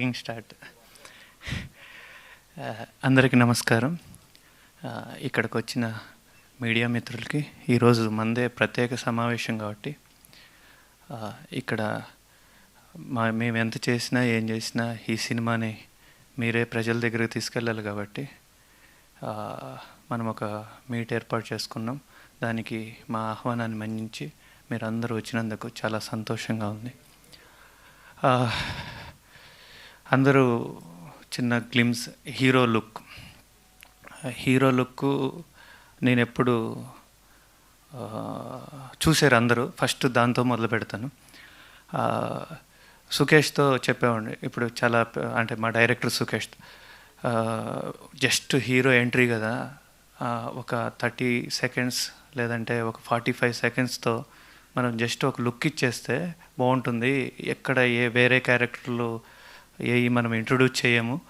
Ragging start. అందరికీ నమస్కారం. ఇక్కడికి వచ్చిన మీడియా మిత్రులకి ఈరోజు మందే ప్రత్యేక సమావేశం కాబట్టి ఇక్కడ మా మేము ఎంత చేసినా ఏం చేసినా ఈ సినిమాని మీరే ప్రజల దగ్గరికి తీసుకెళ్ళాలి కాబట్టి మనం ఒక మీట్ ఏర్పాటు చేసుకున్నాం. దానికి మా ఆహ్వానాన్ని మన్నించి మీరు అందరూ వచ్చినందుకు చాలా సంతోషంగా ఉంది. అందరూ చిన్న glimpse hero look. Hero look నేను ఎప్పుడు చూసారు చూశారు అందరూ. ఫస్ట్ దాంతో మొదలు పెడతాను. సుఖేష్తో చెప్పామండి చెప్పేవాడిని. ఇప్పుడు చాలా అంటే మా director Sukesh just hero entry కదా. ఒక థర్టీ సెకండ్స్ లేదంటే ఒక ఫార్టీ ఫైవ్ సెకండ్స్తో మనం జస్ట్ ఒక లుక్ ఇచ్చేస్తే బాగుంటుంది. ఎక్కడ ఏ వేరే క్యారెక్టర్లు ఏ మనం ఇంట్రొడ్యూస్ చేయము.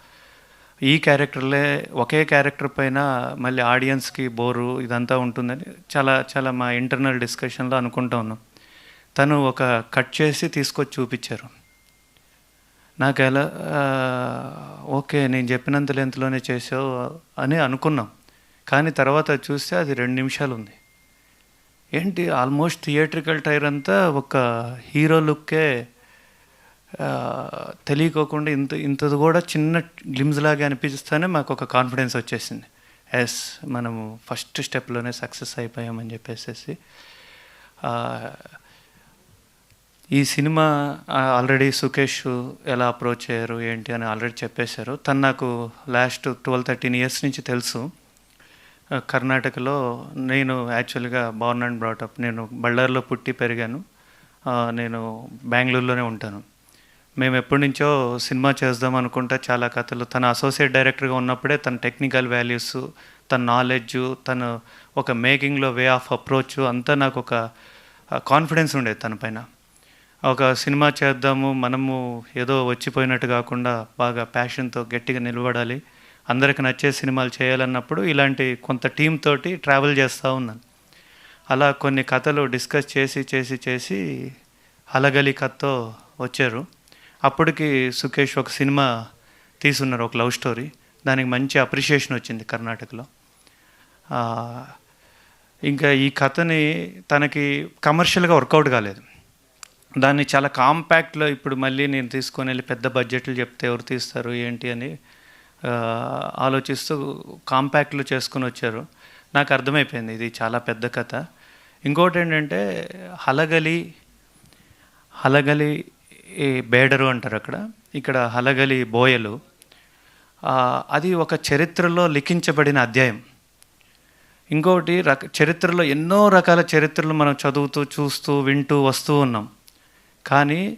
ఈ క్యారెక్టర్లే ఒకే క్యారెక్టర్ పైన మళ్ళీ ఆడియన్స్కి బోరు ఇదంతా ఉంటుందని చాలా చాలా మా ఇంటర్నల్ డిస్కషన్లో అనుకుంటా ఉన్నాం. తను ఒక కట్ చేసి తీసుకొచ్చి చూపించారు. నాకు ఎలా ఓకే నేను చెప్పినంత లెంత్లోనే చేసావు అని అనుకున్నాం. కానీ తర్వాత చూస్తే అది రెండు నిమిషాలు ఉంది ఏంటి ఆల్మోస్ట్ థియేట్రికల్ టైర్ అంతా ఒక హీరో లుక్కే తెలియకోకుండా ఇంత ఇంతది కూడా చిన్న గ్లిమ్స్ లాగా అనిపిస్తేనే మాకు ఒక కాన్ఫిడెన్స్ వచ్చేసింది. ఎస్ మనము ఫస్ట్ స్టెప్లోనే సక్సెస్ అయిపోయామని చెప్పేసి ఈ సినిమా ఆల్రెడీ సుకేష్ ఎలా అప్రోచ్ అయ్యారు ఏంటి అని ఆల్రెడీ చెప్పేశారు. తను నాకు లాస్ట్ ట్వెల్వ్ థర్టీన్ ఇయర్స్ నుంచి తెలుసు. కర్ణాటకలో నేను యాక్చువల్గా బార్న్ అండ్ బ్రాటప్ నేను బళ్ళార్లో పుట్టి పెరిగాను. నేను బెంగళూరులోనే ఉంటాను. మేము ఎప్పటి నుంచో సినిమా చేద్దాం అనుకుంటే చాలా కథలు. తన అసోసియేట్ డైరెక్టర్గా ఉన్నప్పుడే తన టెక్నికల్ వాల్యూస్ తన నాలెడ్జ్ తను ఒక మేకింగ్లో వే ఆఫ్ అప్రోచ్ అంతా నాకు ఒక కాన్ఫిడెన్స్ ఉండేది తన పైన. ఒక సినిమా చేద్దాము మనము ఏదో వచ్చిపోయినట్టు కాకుండా బాగా ప్యాషన్తో గట్టిగా నిలబడాలి. అందరికి నచ్చే సినిమాలు చేయాలన్నప్పుడు ఇలాంటి కొంత టీమ్ తోటి ట్రావెల్ చేస్తూ ఉన్నాను. అలా కొన్ని కథలు డిస్కస్ చేసి చేసి చేసి అలగలి కథతో వచ్చారు. అప్పటికి సుకేష్ ఒక సినిమా తీసున్నారు ఒక లవ్ స్టోరీ. దానికి మంచి అప్రిషియేషన్ వచ్చింది కర్ణాటకలో. ఇంకా ఈ కథని తనకి కమర్షియల్గా వర్కౌట్ కాలేదు. దాన్ని చాలా కాంపాక్ట్లో ఇప్పుడు మళ్ళీ నేను తీసుకొని వెళ్ళి పెద్ద బడ్జెట్లు చెప్తే ఎవరు తీస్తారు ఏంటి అని ఆలోచిస్తూ కాంపాక్ట్లు చేసుకుని వచ్చారు. నాకు అర్థమైపోయింది ఇది చాలా పెద్ద కథ. ఇంకోటి ఏంటంటే హలగలి హలగలి ఈ బేడరు అంటారు అక్కడ. ఇక్కడ హలగలి బోయలు. అది ఒక చరిత్రలో లిఖించబడిన అధ్యాయం. ఇంకోటి రక చరిత్రలో ఎన్నో రకాల చరిత్రలు మనం చదువుతూ చూస్తూ వింటూ వస్తూ ఉన్నాం. కానీ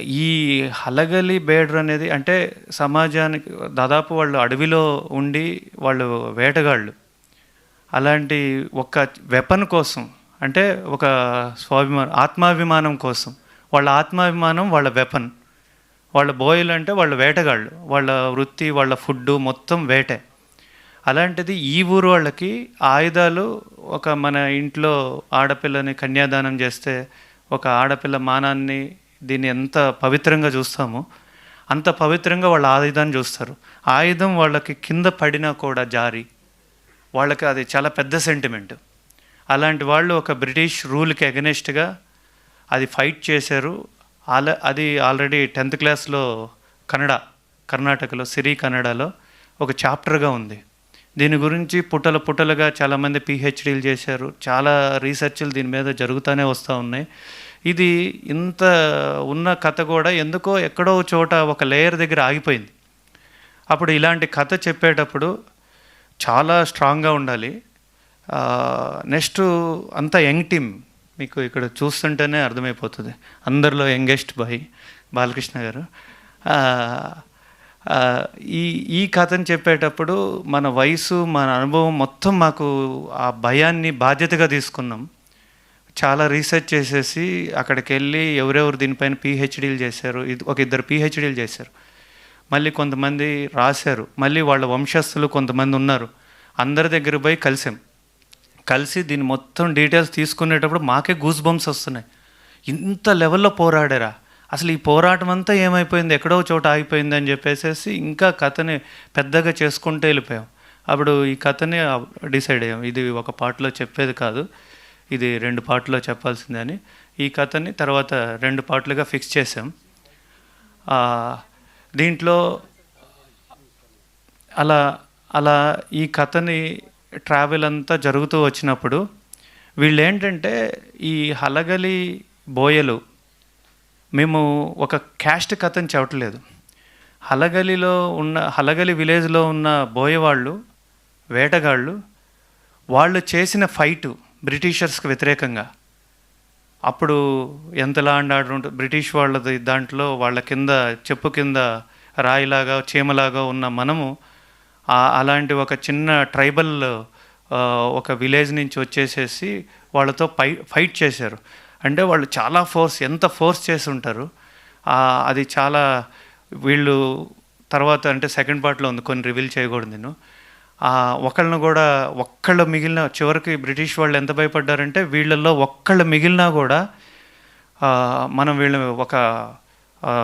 ఈ హలగలి బేడర్ అనేది అంటే సమాజానికి దాదాపు వాళ్ళు అడవిలో ఉండి వాళ్ళు వేటగాళ్ళు. అలాంటి ఒక వెపన్ కోసం అంటే ఒక స్వాభిమానం ఆత్మాభిమానం కోసం వాళ్ళ ఆత్మాభిమానం వాళ్ళ వెపన్ వాళ్ళ బోయలు అంటే వాళ్ళ వేటగాళ్ళు. వాళ్ళ వృత్తి వాళ్ళ ఫుడ్ మొత్తం వేటే. అలాంటిది ఈ ఊరు వాళ్ళకి ఆయుధాలు ఒక మన ఇంట్లో ఆడపిల్లని కన్యాదానం చేస్తే ఒక ఆడపిల్ల మానాన్ని దీన్ని ఎంత పవిత్రంగా చూస్తామో అంత పవిత్రంగా వాళ్ళ ఆయుధాన్ని చూస్తారు. ఆయుధం వాళ్ళకి కింద పడినా కూడా జారి. వాళ్ళకి అది చాలా పెద్ద సెంటిమెంట్ అలాంటి వాళ్ళు ఒక బ్రిటిష్ రూల్కి అగెనెస్ట్గా అది ఫైట్ చేశారు. ఆల అది ఆల్రెడీ టెన్త్ క్లాస్లో కన్నడ కర్ణాటకలో సిరి కన్నడలో ఒక చాప్టర్గా ఉంది. దీని గురించి పుటల పుటలుగా చాలామంది పిహెచ్డీలు చేశారు. చాలా రీసెర్చ్లు దీని మీద జరుగుతూనే వస్తూ ఉన్నాయి. ఇది ఇంత ఉన్న కథ కూడా ఎందుకో ఎక్కడో చోట ఒక లేయర్ దగ్గర ఆగిపోయింది. అప్పుడు ఇలాంటి కథ చెప్పేటప్పుడు చాలా స్ట్రాంగ్గా ఉండాలి. నెక్స్ట్ అంతా యంగ్ టీమ్ మీకు ఇక్కడ చూస్తుంటేనే అర్థమైపోతుంది. అందరిలో యంగెస్ట్ బాయ్ బాలకృష్ణ గారు. ఈ ఈ కథను చెప్పేటప్పుడు మన వయసు మన అనుభవం మొత్తం మాకు ఆ భయాన్ని బాధ్యతగా తీసుకున్నాం. చాలా రీసెర్చ్ చేసేసి అక్కడికి వెళ్ళి ఎవరెవరు దీనిపైన పిహెచ్డీలు చేశారు. ఇది ఒక ఇద్దరు పిహెచ్డీలు చేశారు. మళ్ళీ కొంతమంది రాశారు. మళ్ళీ వాళ్ళ వంశస్థులు కొంతమంది ఉన్నారు. అందరి దగ్గర పోయి కలిసాం. కలిసి దీన్ని మొత్తం డీటెయిల్స్ తీసుకునేటప్పుడు మాకే గూస్ బంప్స్ వస్తున్నాయి. ఇంత లెవెల్లో పోరాడారా? అసలు ఈ పోరాటం అంతా ఏమైపోయింది? ఎక్కడో చోట ఆగిపోయింది అని చెప్పేసి ఇంకా కథని పెద్దగా చేసుకుంటూ వెళ్ళిపోయాం. అప్పుడు ఈ కథని డిసైడ్ అయ్యాం. ఇది ఒక పాటలో చెప్పేది కాదు. ఇది రెండు పాటలో చెప్పాల్సిందే అని. ఈ కథని తర్వాత రెండు పాటలుగా ఫిక్స్ చేసాం దీంట్లో అలా అలా ఈ కథని ట్రావెల్ అంతా జరుగుతూ వచ్చినప్పుడు వీళ్ళు ఏంటంటే ఈ హలగలి బోయలు మేము ఒక క్యాస్ట్ కథని చెప్పట్లేదు. హలగలిలో ఉన్న హలగలి విలేజ్లో ఉన్న బోయవాళ్ళు వేటగాళ్ళు వాళ్ళు చేసిన ఫైటు బ్రిటిషర్స్కి వ్యతిరేకంగా. అప్పుడు ఎంతలా అండ్ బ్రిటిష్ వాళ్ళది దాంట్లో వాళ్ళ కింద చెప్పు కింద రాయిలాగా చీమలాగా ఉన్న మనము అలాంటి ఒక చిన్న ట్రైబల్ ఒక విలేజ్ నుంచి వచ్చేసేసి వాళ్ళతో ఫై ఫైట్ చేశారు. అంటే వాళ్ళు చాలా ఫోర్స్ ఎంత ఫోర్స్ చేసి ఉంటారు అది చాలా వీళ్ళు తర్వాత అంటే సెకండ్ పార్ట్లో ఉంది కొన్ని రివీల్ చేయకూడదు నేను ఒకళ్ళను కూడా ఒక్కళ్ళు మిగిలిన చివరికి బ్రిటిష్ వాళ్ళు ఎంత భయపడ్డారంటే వీళ్ళల్లో ఒక్కళ్ళు మిగిలినా కూడా మనం వీళ్ళని ఒక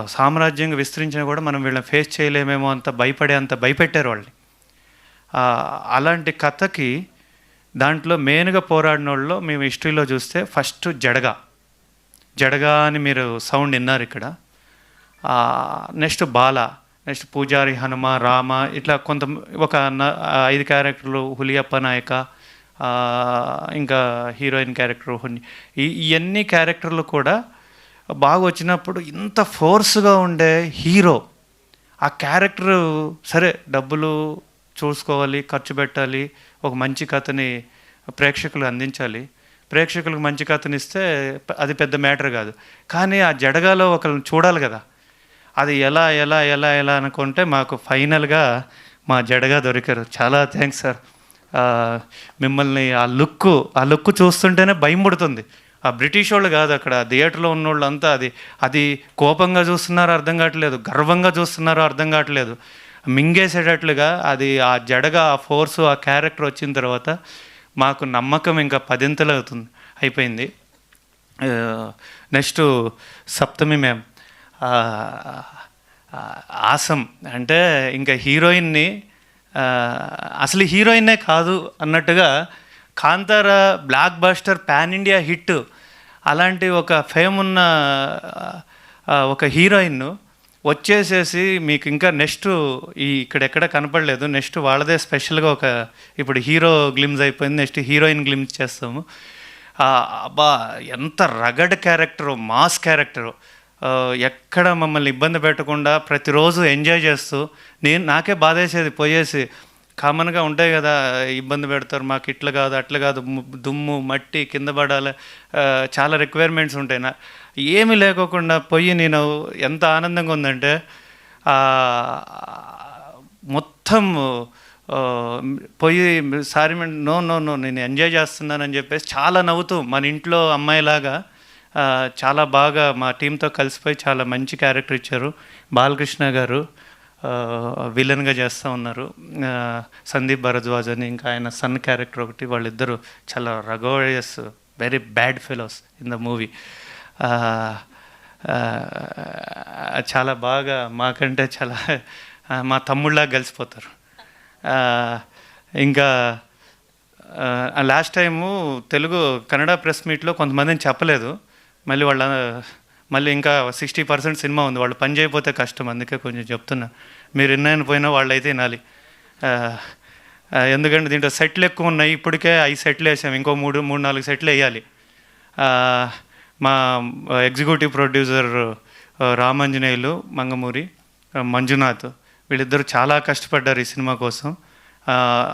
సామ్రాజ్యంగా విస్తరించినా కూడా మనం వీళ్ళని ఫేస్ చేయలేమేమో అంత భయపడే అంత భయపెట్టారు వాళ్ళని. అలాంటి కథకి దాంట్లో మెయిన్గా పోరాడిన వాళ్ళు మేము హిస్టరీలో చూస్తే ఫస్ట్ జడగా. జడగా అని మీరు సౌండ్ విన్నారు ఇక్కడ. నెక్స్ట్ బాల నెక్స్ట్ పూజారి హనుమ రామ ఇట్లా కొంత ఒక ఐదు క్యారెక్టర్లు హులియప్ప నాయక ఇంకా హీరోయిన్ క్యారెక్టర్ ఈ ఇవన్నీ క్యారెక్టర్లు కూడా బాగా వచ్చినప్పుడు ఇంత ఫోర్స్గా ఉండే హీరో. ఆ క్యారెక్టర్ సరే డబ్బులు చూసుకోవాలి ఖర్చు పెట్టాలి ఒక మంచి కథని ప్రేక్షకులు అందించాలి. ప్రేక్షకులకు మంచి కథని ఇస్తే అది పెద్ద మ్యాటర్ కాదు. కానీ ఆ జడగాలో ఒకరిని చూడాలి కదా. అది ఎలా ఎలా ఎలా ఎలా అనుకుంటే మాకు ఫైనల్గా మా జడగా దొరికారు. చాలా థ్యాంక్స్ సార్. మిమ్మల్ని ఆ లుక్ ఆ లుక్ చూస్తుంటేనే భయం పుడుతుంది. ఆ బ్రిటిష్ వాళ్ళు కాదు అక్కడ. థియేటర్లో ఉన్న వాళ్ళు అంతా అది అది కోపంగా చూస్తున్నారో అర్థం కావట్లేదు. గర్వంగా చూస్తున్నారో అర్థం కావట్లేదు. మింగేసేటట్లుగా అది ఆ జడగా ఆ ఫోర్సు ఆ క్యారెక్టర్ వచ్చిన తర్వాత మాకు నమ్మకం ఇంకా పదింతలు అవుతుంది అయిపోయింది. Next Saptami ma'am. ఆసం. అంటే ఇంకా హీరోయిన్ని అసలు హీరోయిన్నే కాదు అన్నట్టుగా Kantara blockbuster pan India hit అలాంటి ఒక ఫేమ్ ఉన్న ఒక హీరోయిన్ వచ్చేసేసి మీకు ఇంకా నెక్స్ట్ ఈ ఇక్కడ ఎక్కడ కనపడలేదు. నెక్స్ట్ వాళ్ళదే స్పెషల్గా ఒక ఇప్పుడు హీరో గ్లిమ్స్ అయిపోయింది. నెక్స్ట్ హీరోయిన్ గ్లిమ్స్ చేస్తాము. అబ్బా ఎంత రగడ్ క్యారెక్టరు మాస్ క్యారెక్టరు. ఎక్కడ మమ్మల్ని ఇబ్బంది పెట్టకుండా ప్రతిరోజు ఎంజాయ్ చేస్తూ నేను నాకే బాధేసేది పోయేసి కామన్గా ఉంటాయి కదా ఇబ్బంది పెడతారు మాకు ఇట్లా కాదు అట్లా కాదు దుమ్ము మట్టి కింద పడాలి చాలా రిక్వైర్మెంట్స్ ఉంటాయి. నా ఏమి లేకోకుండా పోయి నేను ఎంత ఆనందంగా ఉందంటే మొత్తం పోయి సారీ నో నో నో నేను ఎంజాయ్ చేస్తున్నానని చెప్పేసి చాలా నవ్వుతూ మన ఇంట్లో అమ్మాయిలాగా చాలా బాగా మా టీంతో కలిసిపోయి చాలా మంచి క్యారెక్టర్ ఇచ్చారు. బాలకృష్ణ గారు విలన్గా చేస్తూ ఉన్నారు. సందీప్ భరద్వాజ్ అని ఇంకా ఆయన సన్ క్యారెక్టర్ ఒకటి వాళ్ళిద్దరూ చాలా rigorous very bad fellows in the movie చాలా బాగా మాకంటే చాలా మా తమ్ముళ్ళ కలిసిపోతారు. ఇంకా last time Telugu Kannada press మీట్లో కొంతమందిని చెప్పలేదు. మళ్ళీ వాళ్ళ మళ్ళీ ఇంకా సిక్స్టీ పర్సెంట్ సినిమా ఉంది. వాళ్ళు పని చేయకపోతే కష్టం. అందుకే కొంచెం చెప్తున్నా. మీరు ఎన్నైనా పోయినా వాళ్ళు అయితే వినాలి ఎందుకంటే దీంట్లో సెట్లు ఎక్కువ ఉన్నాయి. ఇప్పటికే ఐదు సెట్లు వేసాం. ఇంకో మూడు మూడు నాలుగు సెట్లు వేయాలి. మా ఎగ్జిక్యూటివ్ ప్రొడ్యూసర్ రామాంజనేయులు మంగమూరి మంజునాథ్ వీళ్ళిద్దరూ చాలా కష్టపడ్డారు ఈ సినిమా కోసం.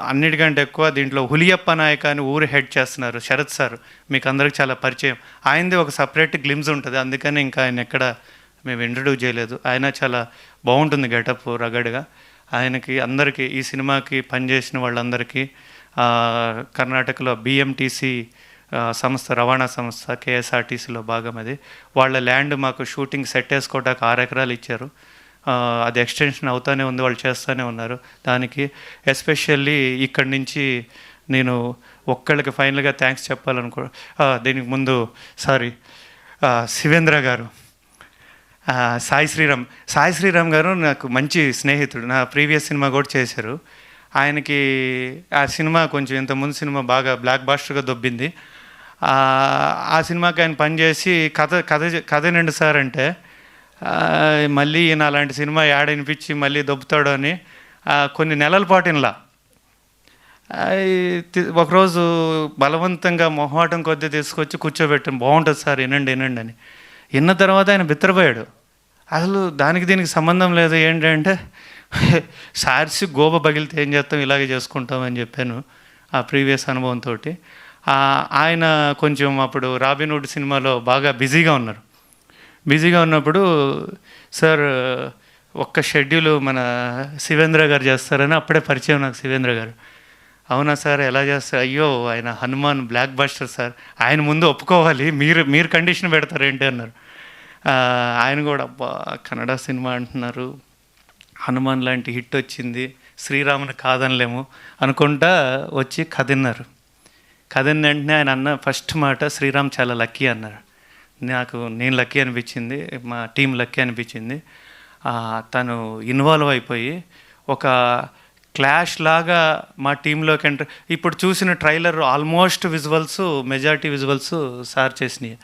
అన్నిటికంటే ఎక్కువ దీంట్లో హులియప్ప నాయక అని ఊరు హెడ్ చేస్తున్నారు. శరత్ సార్ మీకు అందరికి చాలా పరిచయం. ఆయనది ఒక సపరేట్ గ్లిమ్స్ ఉంటుంది. అందుకని ఇంకా ఆయన ఎక్కడ మేము ఇంట్రడ్యూస్ చేయలేదు. ఆయన చాలా బాగుంటుంది గెటప్ రగడ్గా. ఆయనకి అందరికీ ఈ సినిమాకి పనిచేసిన వాళ్ళందరికీ కర్ణాటకలో బిఎంటీసీ సంస్థ రవాణా సంస్థ కేఎస్ఆర్టీసీలో భాగం అది. వాళ్ళ ల్యాండ్ మాకు షూటింగ్ సెట్ వేసుకోవడానికి ఆరు ఎకరాలు ఇచ్చారు. అది ఎక్స్టెన్షన్ అవుతానే ఉంది వాళ్ళు చేస్తూనే ఉన్నారు. దానికి ఎస్పెషల్లీ ఇక్కడి నుంచి నేను ఒక్కళ్ళకి ఫైనల్గా థ్యాంక్స్ చెప్పాలనుకో దీనికి ముందు సారీ శివేంద్ర గారు సాయి శ్రీరామ్ సాయి శ్రీరామ్ గారు నాకు మంచి స్నేహితుడు నా ప్రీవియస్ సినిమా కూడా చేశారు. ఆయనకి ఆ సినిమా కొంచెం ఇంతకుముందు సినిమా బాగా బ్లాక్ బాస్టర్గా దొబ్బింది. ఆ, సినిమాకి ఆయన పనిచేసి కథ కథ కథ నిండు సార్ అంటే మళ్ళీ ఈయన అలాంటి సినిమా యాడ్ అనిపించి మళ్ళీ దొబ్బుతాడు అని కొన్ని నెలల పాటు ఒకరోజు బలవంతంగా మొహమాటం కొద్దీ తీసుకొచ్చి కూర్చోబెట్టాను బాగుంటుంది సార్ వినండి వినండి అని. విన్న తర్వాత ఆయన బిత్తరపోయాడు అసలు దానికి దీనికి సంబంధం లేదు ఏంటంటే సార్సి గోబ పగిలితే ఏం చేస్తాం ఇలాగే చేసుకుంటాం అని చెప్పాను ఆ ప్రీవియస్ అనుభవంతో ఆయన కొంచెం అప్పుడు రాబిన్వుడ్ సినిమాలో బాగా బిజీగా ఉన్నారు. బిజీగా ఉన్నప్పుడు సార్ ఒక్క షెడ్యూల్ మన శివేంద్ర గారు చేస్తారని అప్పుడే పరిచయం నాకు శివేంద్ర గారు. అవునా సార్ ఎలా చేస్తారు అయ్యో ఆయన హనుమాన్ బ్లాక్ బాస్టర్ సార్. ఆయన ముందు ఒప్పుకోవాలి. మీరు మీరు కండిషన్ పెడతారు ఏంటి? అన్నారు. ఆయన కూడా అబ్బా కన్నడ సినిమా అంటున్నారు. హనుమాన్ లాంటి హిట్ వచ్చింది. శ్రీరాముని కాదనలేము అనుకుంటా వచ్చి కదిన్నారు. కదిన్న వెంటనే ఆయన అన్న ఫస్ట్ మాట శ్రీరామ్ చాలా లక్కీ అన్నారు. నాకు నేను లక్కీ అనిపించింది మా టీం లక్కీ అనిపించింది. తను ఇన్వాల్వ్ అయిపోయి ఒక క్లాష్ లాగా మా టీంలోకి ఎంటర్ ఇప్పుడు చూసిన trailer almost visuals majority visuals sir చేసినాయి.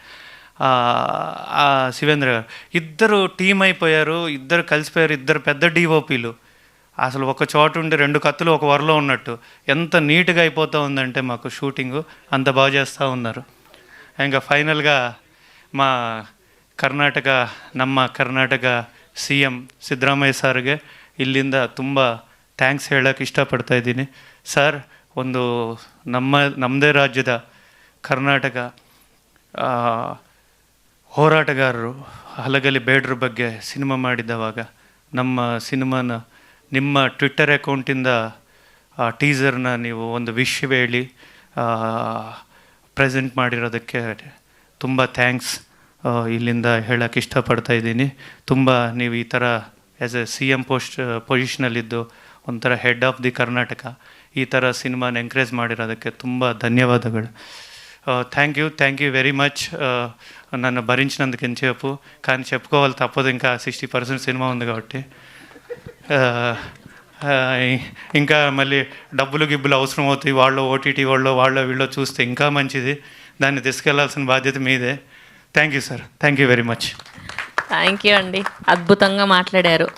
శివేంద్ర గారు ఇద్దరు టీం అయిపోయారు ఇద్దరు కలిసిపోయారు ఇద్దరు పెద్ద డిఓపీలు. అసలు ఒక చోట ఉండి రెండు కత్తులు ఒక వరలో ఉన్నట్టు. ఎంత నీట్గా అయిపోతూ ఉందంటే మాకు షూటింగు అంత బాగా చేస్తూ ఉన్నారు. ఇంకా ఫైనల్గా మా ಕರ್ನಾಟಕ, ನಮ್ಮ ಕರ್ನಾಟಕ ಸಿ ಎಂ ಸಿದ್ದರಾಮಯ್ಯ ಸರ್ಗೆ ಇಲ್ಲಿಂದ ತುಂಬ ಥ್ಯಾಂಕ್ಸ್ ಹೇಳೋಕ್ಕೆ ಇಷ್ಟಪಡ್ತಾ ಇದ್ದೀನಿ. ಸರ್, ಒಂದು ನಮ್ಮ ನಮ್ಮದೇ ರಾಜ್ಯದ ಕರ್ನಾಟಕ ಹೋರಾಟಗಾರರು ಹಲಗಲಿ ಬೇಡ್ರ ಬಗ್ಗೆ ಸಿನಿಮಾ ಮಾಡಿದ್ದವಾಗ ನಮ್ಮ ಸಿನಿಮಾನ ನಿಮ್ಮ ಟ್ವಿಟ್ಟರ್ ಅಕೌಂಟಿಂದ ಟೀಸರ್ನ ನೀವು ಒಂದು ವಿಶ್ ಹೇಳಿ ಪ್ರೆಸೆಂಟ್ ಮಾಡಿರೋದಕ್ಕೆ ತುಂಬ ಥ್ಯಾಂಕ್ಸ್ ಇಲ್ಲಿಂದ ಹೇಳೋಕ್ಕೆ ಇಷ್ಟಪಡ್ತಾ ಇದ್ದೀನಿ ತುಂಬ ನೀವು ಈ ಥರ as a C M post ಪೊಸಿಷನಲ್ಲಿದ್ದು ಒಂಥರ ಹೆಡ್ ಆಫ್ ದಿ ಕರ್ನಾಟಕ ಈ ಥರ ಸಿನಿಮಾನ ಎಂಕರೇಜ್ ಮಾಡಿರೋದಕ್ಕೆ ತುಂಬ ధన్యవాదాలు thank you thank you very much నన్ను భరించినందుకు ఎంతసేపు కానీ చెప్పుకోవాలి తప్పదు ఇంకా సిక్స్టీ పర్సెంట్ సినిమా ఉంది కాబట్టి ఆ, ఆ, ఇంకా మళ్ళీ డబ్బులు గిబ్బులు అవసరం అవుతాయి వాళ్ళు ఓటీటీ వాళ్ళు వాళ్ళు వీళ్ళు చూస్తే ఇంకా మంచిది. దాన్ని తీసుకెళ్ళాల్సిన బాధ్యత మీదే. Thank you sir thank you very much thank you అండి. అద్భుతంగా మాట్లాడారు.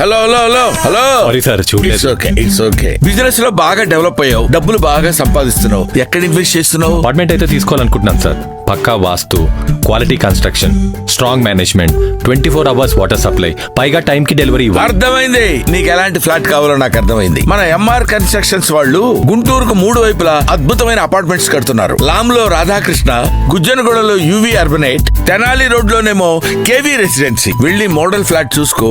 Hello hello hello hello sorry it's okay it's okay బిజినెస్లో బాగా డెవలప్ అయ్యావు. డబ్బులు బాగా సంపాదిస్తున్నావు. ఎక్కడ ఇన్వెస్ట్ చేస్తున్నావు? అపార్ట్మెంట్ అయితే తీసుకోవాలనుకుంటున్నాను సార్ పక్కా vastu quality construction strong management twenty four hours water supply పైగా టైం కి డెలివరీ అర్థమైంది. నీకు ఎలాంటి ఫ్లాట్ కావాలో నాకు అర్థమైంది. మన ఎంఆర్ కన్స్ట్రక్షన్స్ వాళ్ళు గుంటూరుకు మూడు వైపులా అద్భుతమైన అపార్ట్మెంట్స్ కడుతున్నారు. లామ్లో రాధాకృష్ణ గుజ్జనగూడలో యువి అర్బనైట్ తెనాలి రోడ్ లోనేమో కేవీ రెసిడెన్సీ వెళ్ళి మోడల్ ఫ్లాట్ చూసుకో